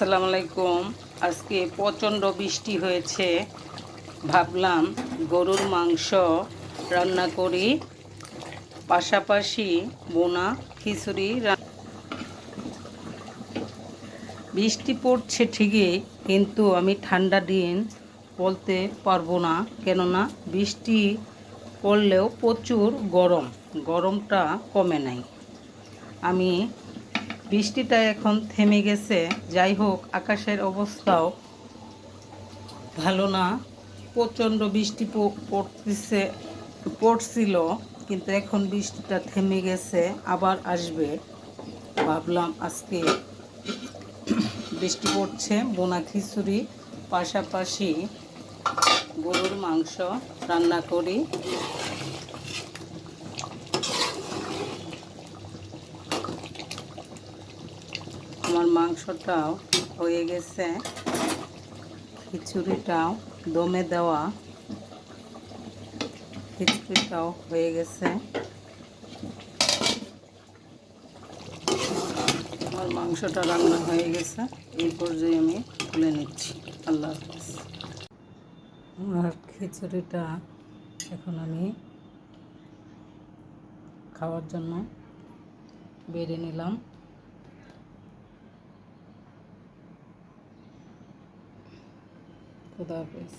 আসসালামু আলাইকুম। আজকে প্রচণ্ড বৃষ্টি হয়েছে। ভাবলাম গরুর মাংস রান্না করি। পাশাপাশি বোনা খিচুড়ি বৃষ্টি পড়ছে ঠিকই, কিন্তু আমি ঠান্ডা দিন বলতে পারব না। কেননা বৃষ্টি পড়লেও প্রচুর গরম। গরমটা কমে নাই। আমি বৃষ্টিটা এখন থেমে গেছে। যাই হোক, আকাশের অবস্থাও ভালো না। প্রচণ্ড বৃষ্টি পড়তেছে, পড়ছিল, কিন্তু এখন বৃষ্টিটা থেমে গেছে, আবার আসবে। ভাবলাম আজকে বৃষ্টি পড়ছে, বোনা খিচুড়ি, পাশাপাশি গরুর মাংস রান্না করি। আমার মাংসটাও হয়ে গেছে। খিচুড়িটাও দমে দেওয়া। খিচুড়িটাও হয়ে গেছে। আমার মাংসটা রান্না হয়ে গেছে। এই পর্যায়ে আমি তুলে নিচ্ছি। আল্লাহ হাফেজ। আমার খিচুড়িটা এখন আমি খাওয়ার জন্য বেড়ে নিলাম। খুদা হাফেজ